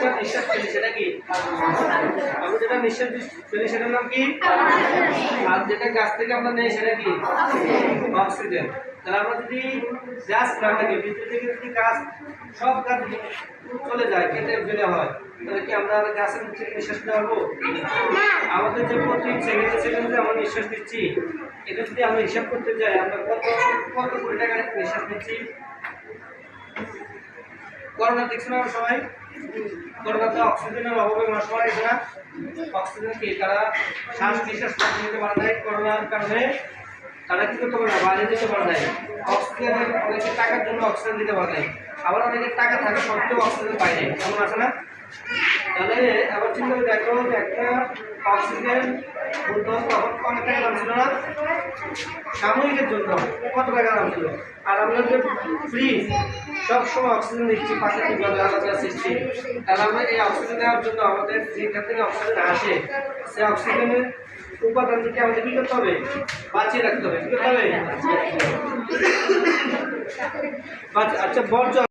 যেটা নিঃশ্বাস ফেলি, সেটা কি? আমরা যেটা নিঃশ্বাস ফেলি সেটার নাম কি? আর যেটা গাছ থেকে আমরা নেই, সেটা কি? অক্সিজেন। তাহলে আমরা যদি গাছ না থাকে, পৃথিবী থেকে যদি গাছ, সব গাছ চলে যায়, কেটে ফেলে হয়, তাহলে কি আমরা গাছের থেকে নিঃশ্বাস নিতে আমাদের যে প্রতি সেকেন্ডে সেকেন্ডে আমরা নিঃশ্বাস দিচ্ছি এটা যদি আমরা হিসাব করতে যাই, আমরা কত কত কোটি টাকা নিঃশ্বাস দিচ্ছি করোনা দেখছ না সবাই? করোনাতে অক্সিজেনের অভাবে মানুষ মারা গেছে না অক্সিজেন কি তারা শ্বাস নিঃশ্বাস নিতে পারে নাই করোনার কারণে? তারা কি করতে পারে না? বাইরে যেতে পারে নাই। অক্সিজেনের অনেকে টাকার জন্য অক্সিজেন দিতে পারে নাই। আবার অনেকের টাকা থাকে সত্ত্বেও অক্সিজেন পায় নাই। কেমন আছে না? তাহলে আবার চিন্তা দেখো একটা অক্সিজেন সাময়িকের জন্য আর যে ফ্রি সবসময় অক্সিজেন সৃষ্টি, তাহলে আমরা এই অক্সিজেন নেওয়ার জন্য আমাদের যেখান থেকে অক্সিজেন আসে সেই অক্সিজেনের আমাদের বাঁচিয়ে রাখতে হবে। আচ্ছা বর্জ্য